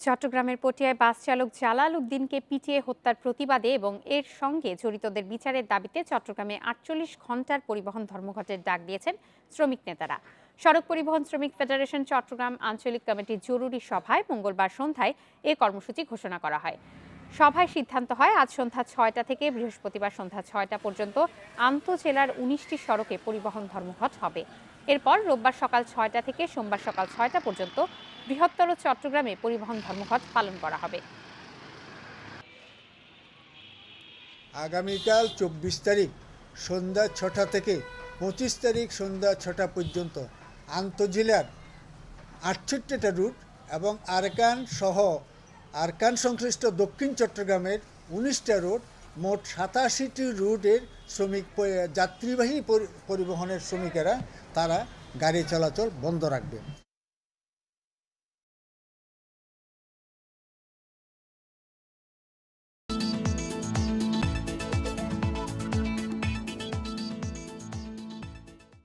চট্টগ্রামের পটিয়ায় বাস চালক জালাল উদ্দিনকে পিটিয়ে হত্যার প্রতিবাদে এবং এর সঙ্গে জড়িতদের বিচারের দাবিতে চট্টগ্রামে আটচল্লিশ ঘণ্টার পরিবহন ধর্মঘটের ডাক দিয়েছেন শ্রমিক নেতারা। সড়ক পরিবহন শ্রমিক ফেডারেশন চট্টগ্রাম আঞ্চলিক কমিটির জরুরি সভায় মঙ্গলবার সন্ধ্যায় এ কর্মসূচি ঘোষণা করা হয়। সভায় সিদ্ধান্ত হয়, আজ সন্ধ্যা ছয়টা থেকে বৃহস্পতিবার সন্ধ্যা ছয়টা পর্যন্ত আন্তঃজেলার উনিশটি সড়কে পরিবহন ধর্মঘট হবে। এরপর রোববার সকাল ছয়টা থেকে সোমবার সকাল ছয়টা পর্যন্ত বৃহত্তর চট্টগ্রামে পরিবহন ধর্মঘট পালন করা হবে। আগামীকাল চব্বিশ তারিখ সন্ধ্যা ছটা থেকে পঁচিশ তারিখ সন্ধ্যা ছটা পর্যন্ত আন্তজেলার আটষট্টিটা রুট এবং আরকান সহ আরকান সংশ্লিষ্ট দক্ষিণ চট্টগ্রামের উনিশটা রোড মোট সাতাশিটি রুটের শ্রমিক যাত্রীবাহী পরি- পরিবহনের শ্রমিকেরা তারা গাড়ি চলাচল বন্ধ রাখবে।